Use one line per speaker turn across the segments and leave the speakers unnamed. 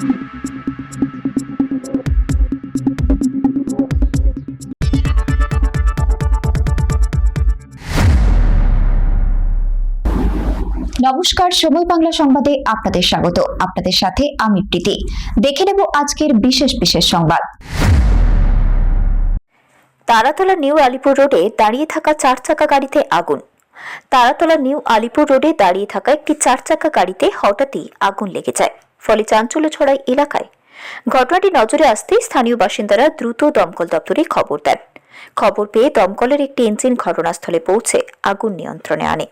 নমস্কার, সময় বাংলা সংবাদে আপনাদের স্বাগত। আপনাদের সাথে আমি প্রীতি। দেখে নেব আজকের বিশেষ বিশেষ সংবাদ।
তারাতলা নিউ আলিপুর রোডে দাঁড়িয়ে থাকা চার চাকা গাড়িতে আগুন। তারাতলা নিউ আলিপুর রোডে দাঁড়িয়ে থাকা একটি চার চাকা গাড়িতে হঠাৎই আগুন লেগে যায়। ফলে চাঞ্চল্য ছড়ায় এলাকায়। ঘটনাটি নজরে আসতেই স্থানীয় বাসিন্দারা দ্রুত দমকল দপ্তরে খবর দেন। খবর পেয়ে দমকলের একটি ইঞ্জিন ঘটনাস্থলে পৌঁছে আগুন নিয়ন্ত্রণে আনে।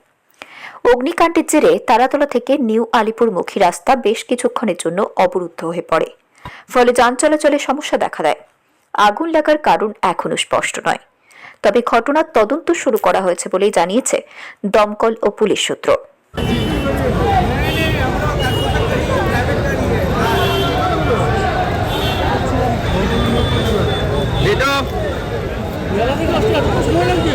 অগ্নিকাণ্ডের জেরে তারাতলা থেকে নিউ আলিপুরমুখী রাস্তা বেশ কিছুক্ষণের জন্য অবরুদ্ধ হয়ে পড়ে। ফলে যান চলাচলে সমস্যা দেখা দেয়। আগুন লাগার কারণ এখনও স্পষ্ট নয়। তবে ঘটনার তদন্ত শুরু করা হয়েছে বলেই জানিয়েছে দমকল ও পুলিশ সূত্র।
মেলা থেকে আসলে কষ্ট হয় নাকি